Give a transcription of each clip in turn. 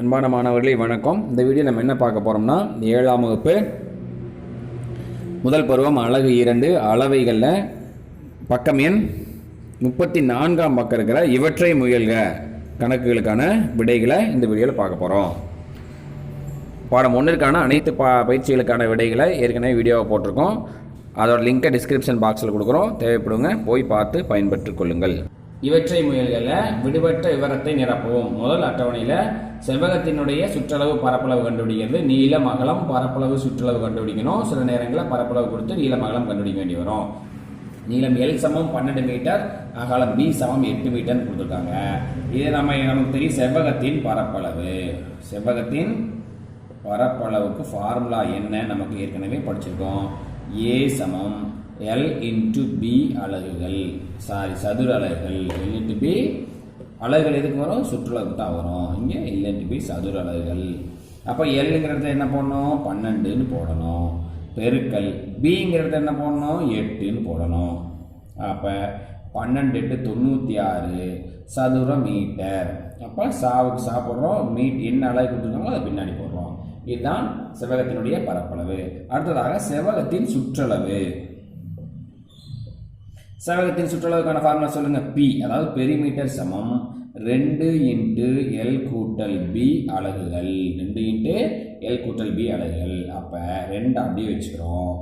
அன்பான மாணவர்களே வணக்கம். இந்த வீடியோ நம்ம என்ன பார்க்க போகிறோம்னா ஏழாம் வகுப்பு முதல் பருவம் அழகு இரண்டு அளவைகளில் பக்கம் எண் முப்பத்தி நான்காம் பக்கம் இருக்கிற இவற்றை முயல்க. கணக்குகளுக்கான விடைகளை இந்த வீடியோவில் பார்க்க போகிறோம் பாடம் ஒன்றிற்கான அனைத்து பா பயிற்சிகளுக்கான விடைகளை ஏற்கனவே வீடியோவை போட்டிருக்கோம். அதோட லிங்கை டிஸ்கிரிப்ஷன் பாக்ஸில் கொடுக்குறோம். தேவைப்படுங்க போய் பார்த்து பயன்பெற்றுக் கொள்ளுங்கள். இவற்றை முயல்களில் விடுபட்ட விவரத்தை நிரப்பவும். முதல் அட்டவணையில் செவ்வகத்தினுடைய சுற்றளவு பரப்பளவு கண்டுபிடிக்கிறது. நீளம் அகலம் பரப்பளவு சுற்றளவு கண்டுபிடிக்கணும். சில நேரங்களில் பரப்பளவு கொடுத்து நீளம் அகலம் கண்டுபிடிக்க வேண்டி வரும். நீளம் எல் சமம் பன்னெண்டு மீட்டர் அகலம் பி சமம் எட்டு மீட்டர்னு கொடுத்துருக்காங்க. இது நம்ம நமக்கு தெரியும் செவ்வகத்தின் பரப்பளவு. செவ்வகத்தின் பரப்பளவுக்கு ஃபார்முலா என்ன? நமக்கு ஏற்கனவே படிச்சிருக்கோம். ஏ சமம் எல் இன்ட்டு பி அலகுகள். சாரி சதுர அலகுகள். எல் இன்ட்டு பி அலகுகள் எதுக்கு வரும்? சுற்றுலாவுக்கு தான் வரும். இங்கே எல் இன்ட்டு பி சதுர அலகுகள். அப்போ எல்லுங்கிறத என்ன போடணும்? பன்னெண்டுன்னு போடணும். பெருக்கல் பிங்கிறத என்ன போடணும்? எட்டுன்னு போடணும். அப்போ பன்னெண்டு எட்டு தொண்ணூற்றி ஆறு சதுர மீட்டர். அப்போ சாவுக்கு சாப்பிட்றோம். மீட் என்ன அளவு கொடுத்துருக்காங்களோ அதை பின்னாடி போடுறோம். இதுதான் செவ்வகத்தினுடைய பரப்பளவு. அடுத்ததாக செவ்வகத்தின் சுற்றளவு. செவ்வகத்தின் சுற்றளவுக்கான ஃபார்முலா சொல்லுங்க. பி அதாவது பெரிமீட்டர் சமம். ரெண்டு இன்ட்டு எல் கூட்டல் பி அலகுகள். ரெண்டு இன்ட்டு எல் கூட்டல் பி அலகுகள். அப்போ ரெண்டு அப்படியே வச்சுக்கிறோம்.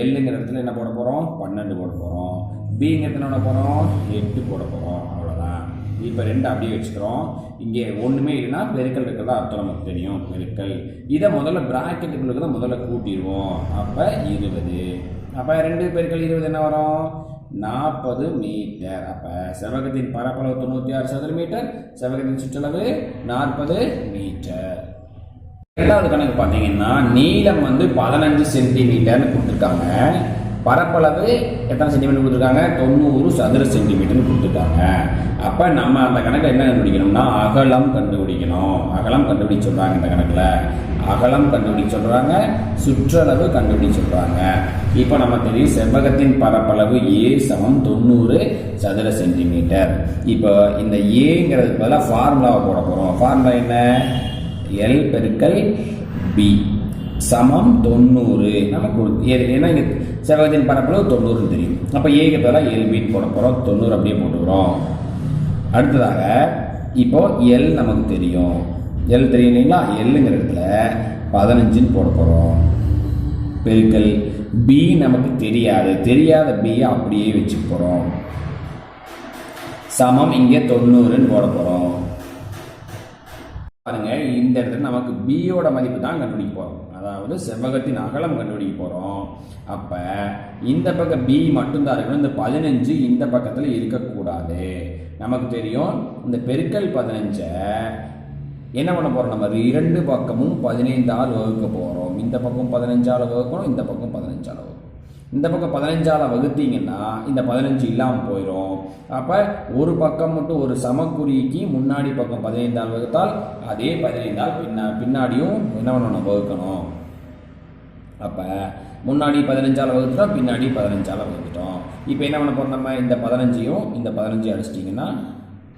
எல்லுங்கிற இடத்துல என்ன போட போகிறோம் பன்னெண்டு போட போகிறோம் பிங்கிற இடத்துல என்ன போகிறோம் எட்டு போட போகிறோம் அவ்வளோதான் இப்போ ரெண்டு அப்படியே வச்சுக்கிறோம். இங்கே ஒன்றுமே இல்லைன்னா பெருக்கல் இருக்கிறதா அர்த்தம் நமக்கு தெரியும். பெருக்கல். இதை முதல்ல ப்ராக்கெட்டுக்குள்ளே தான் முதல்ல கூட்டிடுவோம். அப்போ இருபது. அப்போ ரெண்டு பெருக்கல் இருபது என்ன வரும்? நாற்பது மீட்டர். அப்போ செவகத்தின் பரப்பளவு தொண்ணூற்றி ஆறு சதுர மீட்டர் செவகத்தின் சுற்றளவு நாற்பது மீட்டர். இரண்டாவது கணக்கு பார்த்தீங்கன்னா நீளம் வந்து பதினஞ்சு சென்டிமீட்டர்னு கொடுத்துருக்காங்க. பரப்பளவு எத்தனை சென்டிமீட்டர் கொடுத்துருக்காங்க? தொண்ணூறு சதுர சென்டிமீட்டர்னு கொடுத்துருக்காங்க. அப்போ நம்ம அந்த கணக்கில் என்ன கண்டுபிடிக்கணும்னா அகலம் கண்டுபிடிக்கணும். அகலம் கண்டுபிடிச்சு சொல்கிறாங்க இந்த கணக்கில். அகலம் கண்டுபிடிச்சு சொல்கிறாங்க சுற்றளவு கண்டுபிடிச்சு சொல்கிறாங்க இப்போ நம்ம தெரியும் செவ்வகத்தின் பரப்பளவு ஏ சமம் தொண்ணூறு சதுர சென்டிமீட்டர். இப்போ இந்த ஏங்கிறதுக்கு பதிலாக ஃபார்முலாவை போட போகிறோம் ஃபார்முலா என்ன? எல் பெருக்கல் பி சமம் தொண்ணூறு. நமக்கு ஏன்னா இங்கே செவ்வகத்தின் பரப்பளவு தொண்ணூறுன்னு தெரியும். அப்போ ஏக்கு பதிலாக ஏழு பின்னு போட போகிறோம் தொண்ணூறு அப்படியே போட்டுக்கிறோம். அடுத்ததாக இப்போ எல் நமக்கு தெரியும். எல் தெரியும் இல்லைங்களா? எல்லுங்கிற இடத்துல பதினஞ்சுன்னு போட போகிறோம் பெருக்கல் பி நமக்கு தெரியாது. தெரியாத பியை அப்படியே வச்சு போகிறோம் சமம் இங்கே தொண்ணூறுன்னு போட போகிறோம் பாருங்கள் இந்த இடத்துல நமக்கு பியோட மதிப்பு தான் கண்டுபிடிக்க போகிறோம் அதாவது செவ்வகத்தின் அகலம் கண்டுபிடிக்க போகிறோம் அப்போ இந்த பக்கம் பி மட்டும்தான் இருக்கணும் இந்த பதினஞ்சு இந்த பக்கத்தில் இருக்கக்கூடாது. நமக்கு தெரியும் இந்த பெருக்கல் பதினஞ்சை என்ன பண்ண போகிறோம் நம்ம? இரண்டு பக்கமும் பதினைந்தால் வகுக்க போகிறோம் இந்த பக்கம் பதினஞ்சால் வகுக்கணும் இந்த பக்கம் பதினஞ்சால் வகுக்கணும். இந்த பக்கம் பதினஞ்சால் வகுத்தீங்கன்னா இந்த பதினஞ்சு இல்லாமல் போயிடும் அப்போ ஒரு பக்கம் மட்டும் ஒரு சமக்குறிக்கு முன்னாடி பக்கம் பதினைந்தால் வகுத்தால் அதே பதினைந்தால் பின்னா பின்னாடியும் என்ன பண்ணணும்? வகுக்கணும். அப்போ முன்னாடி பதினஞ்சால் வகுத்துட்டோம் பின்னாடி பதினஞ்சால் வகுத்துட்டோம். இப்போ என்ன பண்ண போகிறோம் நம்ம? இந்த பதினஞ்சையும் இந்த பதினஞ்சு அடிச்சிட்டிங்கன்னா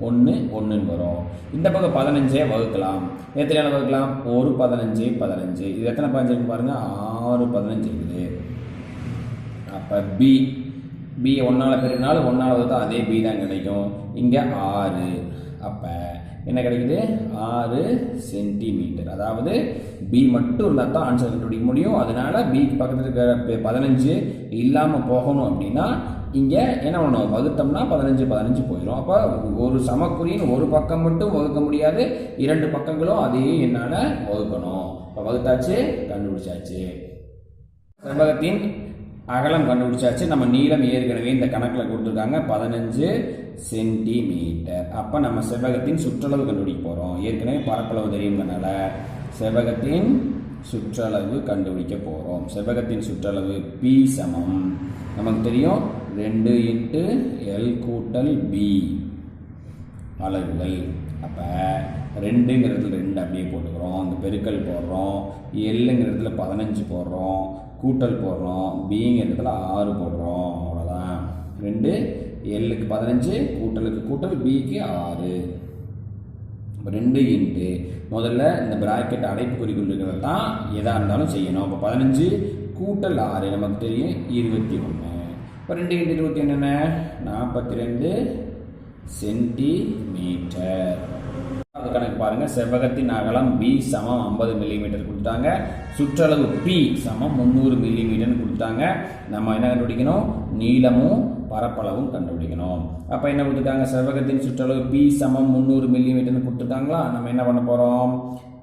ஒன்று ஒன்றுன்னு வரும். இந்த பக்கம் பதினஞ்சே வகுக்கலாம். எத்தனை வகுக்கலாம்? ஒரு பதினஞ்சு பதினஞ்சு. இது எத்தனை பதினஞ்சு பாருங்கள் ஆறு பதினஞ்சு இருக்குது. பி பி ஒன்றால் பெருக்கினாலும் ஒன்றால் வகுத்தால் அதே பி தான் கிடைக்கும். இங்கே ஆறு. அப்போ என்ன கிடைக்குது? ஆறு சென்டிமீட்டர் அதாவது பி மட்டும் இருந்தால் தான் ஆன்சர் கண்டுபிடிக்க முடியும். அதனால் பிக்கு பக்கத்தில் இருக்கிற பதினஞ்சு இல்லாமல் போகணும் அப்படின்னா இங்கே என்ன பண்ணணும்? வகுத்தோம்னா பதினஞ்சு பதினஞ்சு போயிடும் அப்போ ஒரு சமக்குறியின் ஒரு பக்கம் மட்டும் வகுக்க முடியாது. இரண்டு பக்கங்களும் அதையும் என்னால் வகுக்கணும். இப்போ வகுத்தாச்சு கண்டுபிடிச்சாச்சு. செவ்வகத்தின் அகலம் கண்டுபிடிச்சாச்சு. நம்ம நீளம் ஏற்கனவே இந்த கணக்கில் கொடுத்துருக்காங்க. பதினஞ்சு சென்டிமீட்டர். அப்போ நம்ம செவ்வகத்தின் சுற்றளவு கண்டுபிடிக்க போகிறோம் ஏற்கனவே பரப்பளவு தெரியுங்கிறனால செவ்வகத்தின் சுற்றளவு கண்டுபிடிக்க போகிறோம் செவ்வகத்தின் சுற்றளவு பி சமம். நமக்கு தெரியும் ரெண்டு இன்ட்டு எல் கூட்டல் பி அலகுகள் அப்போ ரெண்டுங்கிறதுல ரெண்டு அப்படியே போட்டுக்கிறோம். அந்த பெருக்கல் போடுறோம். எல்லுங்கிறதுல பதினஞ்சு போடுறோம். கூட்டல் போடுறோம். பிங்கிறதுல ஆறு போடுறோம். அவ்வளோதான் ரெண்டு எல்லுக்கு பதினஞ்சு கூட்டலுக்கு கூட்டல் பிக்கு ஆறு. ரெண்டு இன்ட்டு முதல்ல இந்த ப்ராக்கெட் அடைப்புக்குறிக்குள் இருக்கிறது தான் எதாக இருந்தாலும் செய்யணும். இப்போ பதினஞ்சு கூட்டல் ஆறு நமக்கு தெரியும். இருபத்தி ஒன்று இப்போ ரெண்டு இன்ட்டு இருபத்தி என்னென்ன நாற்பத்தி ரெண்டு சென்டிமீட்டர் அது கணக்கு பாருங்கள் செவ்வகத்தின் அகலம் பி சமம் ஐம்பது மில்லிமீட்டர் கொடுத்தாங்க சுற்றளவு பி சமம் முந்நூறு மில்லிமீட்டர்னு கொடுத்தாங்க நம்ம என்ன கண்டுபிடிக்கணும்? நீளமும் பரப்பளவும் கண்டுபிடிக்கணும். அப்போ என்ன கொடுத்துருக்காங்க செவ்வகத்தின் சுற்றளவு பி சமம் முந்நூறு மில்லிமீட்டர்னு கொடுத்துட்டாங்களா? நம்ம என்ன பண்ண போகிறோம்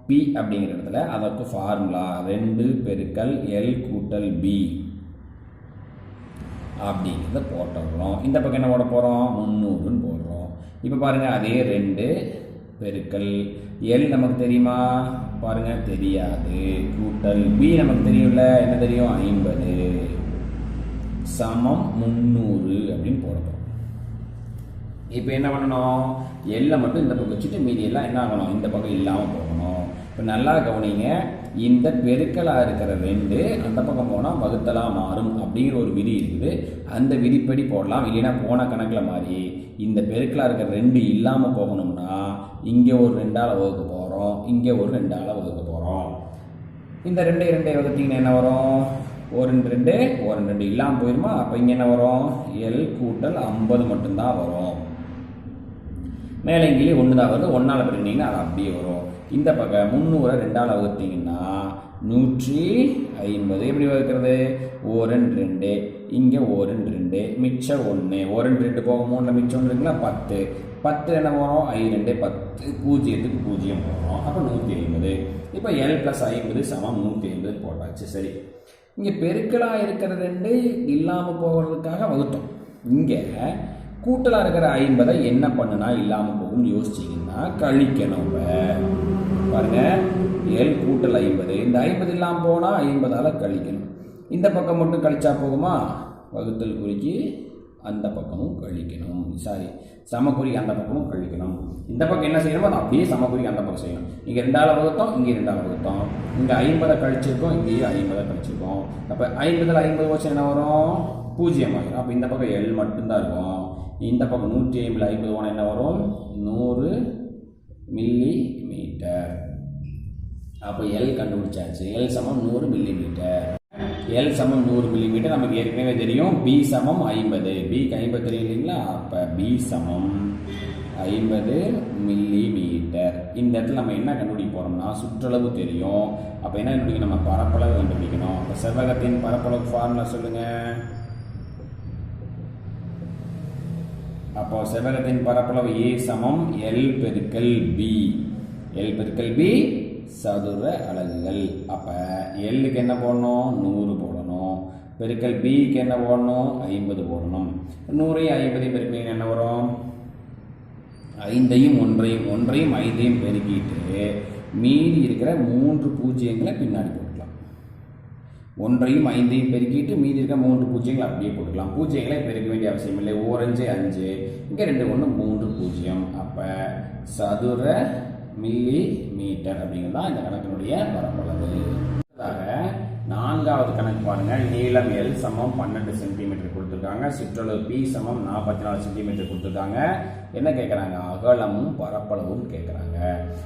பி அப்படிங்கிற இடத்துல அதற்கு ஃபார்முலா ரெண்டு பெருக்கல் எல் கூட்டல் பி அப்படிங்கிறத போட்டுடுறோம். இந்த பக்கம் என்ன போட போகிறோம் முந்நூறுன்னு போடுறோம். இப்போ பாருங்கள் அதே ரெண்டு பெருக்கல். எல் நமக்கு தெரியுமா? பாருங்கள் தெரியாது. கூட்டல் பி நமக்கு தெரியும்ல? என்ன தெரியும்? ஐம்பது. சமம் முந்நூறு அப்படின்னு போட இப்போ என்ன பண்ணணும்? எல்லை மட்டும் இந்த பக்கம் வச்சுட்டு மீதி எல்லாம் என்ன ஆகணும்? இந்த பக்கம் இல்லாமல் போகணும். இப்போ நல்லா கவனிங்க. இந்த பெருக்கலாக இருக்கிற ரெண்டு அந்த பக்கம் போனால் வகுத்தலாக மாறும் அப்படிங்கிற ஒரு விதி இருக்குது. அந்த விதிப்படி போடலாம். இல்லைன்னா போன கணக்கில் மாதிரி இந்த பெருக்கலாக இருக்கிற ரெண்டு இல்லாமல் போகணும்னா இங்கே ஒரு ரெண்டால் வகுக்க போகிறோம் இங்கே ஒரு ரெண்டால் வகுக்க போகிறோம் இந்த ரெண்டு ரெண்டை வகுத்தீங்கன்னா என்ன வரும்? ஒரு ரெண்டு ரெண்டு ஒரு ரெண்டு இல்லாமல் போயிருமா? அப்போ இங்கே என்ன வரும்? எல் கூட்டல் ஐம்பது மட்டும்தான் வரும். மேலே கீழே ஒன்று தான் வருது ஒன்றால் பிரிண்டிங்கன்னா அது அப்படியே வரும். இந்த பக்கம் முந்நூறை ரெண்டால் வகுத்தீங்கன்னா நூற்றி ஐம்பது. எப்படி வகுக்கிறது? ஓரன் ரெண்டு. இங்கே ஓரன் ரெண்டு. மிச்சம் ஒன்று ஓரன் ரெண்டு போக மூணில் மிச்சம் ஒன்று இருக்குன்னா பத்து. பத்து என்ன வரும் ஐ ரெண்டு. பத்து. பூஜ்ஜியத்துக்கு பூஜ்ஜியம் போகிறோம் அப்போ நூற்றி ஐம்பது. இப்போ எல் ப்ளஸ் ஐம்பது சமம் நூற்றி ஐம்பது போட்டாச்சு. சரி. இங்கே பெருக்கலாக இருக்கிற ரெண்டு இல்லாமல் போகிறதுக்காக வகுத்தோம். இங்கே கூட்டலாக இருக்கிற ஐம்பதை என்ன பண்ணுனா இல்லாமல் போகும்னு யோசிச்சிங்கன்னா கழிக்கணும் பாருங்க ஏழு கூட்டல் ஐம்பது. இந்த ஐம்பது இல்லாமல் போனால் ஐம்பதால் கழிக்கணும். இந்த பக்கம் மட்டும் கழிச்சா போகுமா வகுத்தல் குறிக்கு அந்த பக்கமும் கழிக்கணும். சாரி சமக்குறிக்கு அந்த பக்கமும் கழிக்கணும். இந்த பக்கம் என்ன செய்யணுமோ அதை அப்படியே சமக்குறிக்கு அந்த பக்கம் செய்யணும். இங்கே ரெண்டாவது வகுத்தோம் இங்கே ரெண்டாவது வகுத்தோம். இங்கே ஐம்பதை கழிச்சிருக்கோம் இங்கேயும் ஐம்பதை கழிச்சிருக்கோம். அப்போ ஐம்பதில் ஐம்பது வருஷம் என்ன வரும்? பூஜ்ஜியம் ஆகிடும் அப்போ இந்த பக்கம் எல் மட்டும்தான் இருக்கும். இந்த பக்கம் நூற்றி ஐம்பது ஐம்பது போனால் என்ன வரும்? நூறு மில்லி மீட்டர் அப்போ எல் கண்டுபிடிச்சாச்சு. எல் சமம் நூறு மில்லி மீட்டர் எல் சமம் நூறு மில்லி மீட்டர் நமக்கு ஏற்கனவே தெரியும். பி சமம் ஐம்பது. பிக்கு ஐம்பது தெரியும் இல்லைங்களா? அப்போ பி சமம் ஐம்பது மில்லி மீட்டர் இந்த இடத்துல நம்ம என்ன கண்டுபிடிக்க போகிறோம்னா சுற்றளவு தெரியும். அப்போ என்ன கண்டுபிடிக்கணும்? நம்ம பரப்பளவு கண்டுபிடிக்கணும். அப்போ செவ்வகத்தின் பரப்பளவு ஃபார்முலா சொல்லுங்கள் அப்போ செவ்வகத்தின் பரப்பளவு ஏ சமம் எல் பெருக்கல் பி எல் பெருக்கல் பி சதுர அலகுகள். அப்போ எல்லுக்கு என்ன போடணும்? நூறு போடணும். பெருக்கல் பிக்கு என்ன போடணும்? ஐம்பது போடணும். நூறையும் ஐம்பதையும் பெருக்கினீங்கன்னா என்ன வரும்? ஐந்தையும் ஒன்றையும் ஒன்றையும் ஐந்தையும் பெருக்கிட்டு மீதி இருக்கிற மூன்று பூஜ்ஜியங்களை பின்னாடி போடணும். ஒன்றையும் ஐந்தையும் பெருக்கிட்டு மீதி இருக்க மூன்று பூஜ்ஜியங்கள் அப்படியே போட்டுக்கலாம். பூஜ்ஜியங்களை பெருக்க வேண்டிய அவசியம் இல்லை. ஓரஞ்சு அஞ்சு இங்கே ரெண்டு ஒன்று மூன்று பூஜ்ஜியம். அப்போ சதுர மில்லி மீட்டர் அப்படிங்கிறது தான் இந்த கணக்கினுடைய பரப்பளவு நான்காவது கணக்கு பாருங்க. நீளம் எல் சமம் பன்னெண்டு சென்டிமீட்டர் கொடுத்துருக்காங்க. சுற்றளவு பி சமம் நாற்பத்தி நாலு சென்டிமீட்டர் கொடுத்துருக்காங்க. என்ன கேட்குறாங்க அகலமும் பரப்பளவும் கேட்குறாங்க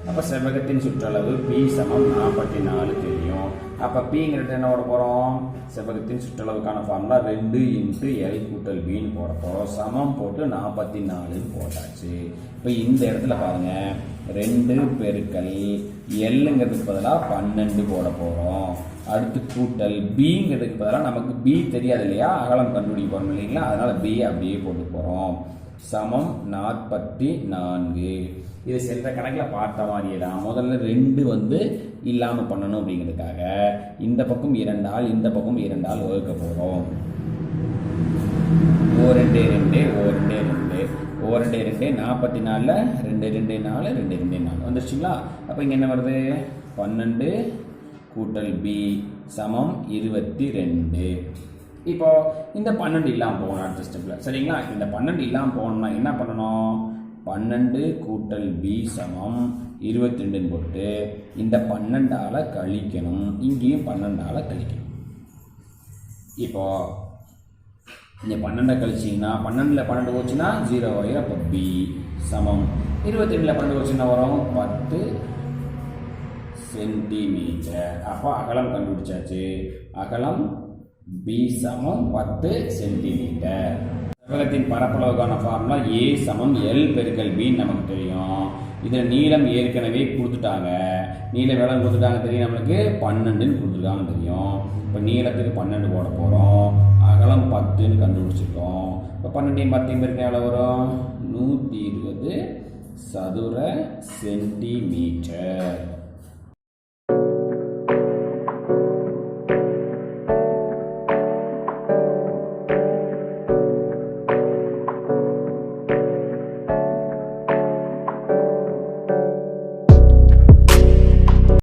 அப்போ செவ்வகத்தின் சுற்றளவு பி சமம் நாற்பத்தி நாலு தெரியும். அப்போ பிங்கிறது என்ன போட போகிறோம் செவ்வகத்தின் சுற்றளவுக்கான ஃபார்முலா ரெண்டு இன்ட்டு எல் கூட்டல் பின்னு போட போகிறோம் சமம் போட்டு நாற்பத்தி நாலுன்னு போட்டாச்சு. இப்போ இந்த இடத்துல பாருங்க. ரெண்டு பெருக்கல் எல்லுங்கிறதுக்கு பதிலாக பன்னெண்டு போட போகிறோம் அடுத்து கூட்டல் பிங்கிறதுக்கு பதிலாக நமக்கு பி தெரியாது இல்லையா? அகலம் கண்டுபிடிக்க போகிறோம் இல்லைங்களா? அதனால் பி அப்படியே போட்டு போகிறோம் சமம் நாற்பத்தி நான்கு. இது சென்ற கணக்கில் பார்த்த மாதிரியே தான் முதல்ல ரெண்டு வந்து இல்லாமல் பண்ணணும் அப்படிங்கிறதுக்காக இந்த பக்கம் இரண்டால் இந்த பக்கம் இரண்டால் வகுக்க போகிறோம் ஓ ரெண்டு ரெண்டு ஓ ரெண்டு ரெண்டு ஓ ரெண்டு ரெண்டு நாற்பத்தி நாலில் ரெண்டு ரெண்டு நாலு ரெண்டு ரெண்டு நாலு. வந்துருச்சுங்களா? அப்போ இங்கே என்ன வருது? பன்னெண்டு கூட்டல் பி சமம் இருபத்தி ரெண்டு இப்போ இந்த பன்னெண்டு இல்லாமல் போகணும் அடுத்த ஸ்டெப்பில் சரிங்களா? இந்த பன்னெண்டு இல்லாமல் போகணும்னா என்ன பண்ணணும்? பன்னெண்டு கூட்டல் பி சமம் இருபத்தி ரெண்டுன்னு போட்டு இந்த பன்னெண்டால் கழிக்கணும். இங்கேயும் பன்னெண்டால் கழிக்கணும். இப்போ இந்த பன்னெண்டை கழிச்சிங்கன்னா பன்னெண்டில் பன்னெண்டு போச்சுன்னா ஜீரோ வரையும் அப்போ பி சமம். இருபத்தி ரெண்டில் பன்னெண்டு போச்சுன்னா வரும் பத்து சென்டிமீட்டர். அப்போ அகலம் கண்டுபிடிச்சாச்சு. அகலம் பி சமம் பத்து சென்டிமீட்டர். செவ்வகத்தின் பரப்பளவுக்கான ஃபார்முலா ஏ சமம் எல் பெருக்கல் பி நமக்கு தெரியும். இதில் நீளம் ஏற்கனவே கொடுத்துட்டாங்க. நீள வேலை கொடுத்துட்டாங்க தெரியும் நம்மளுக்கு? பன்னெண்டுன்னு கொடுத்துருக்காங்க தெரியும். இப்போ நீளத்துக்கு பன்னெண்டு போட போகிறோம் அகலம் பத்துன்னு கண்டுபிடிச்சிருக்கோம். இப்போ பன்னெண்டையும் பத்தையும் பெருக்க எவ்வளோ வரும்? நூற்றி இருபது சதுர சென்டிமீட்டர்.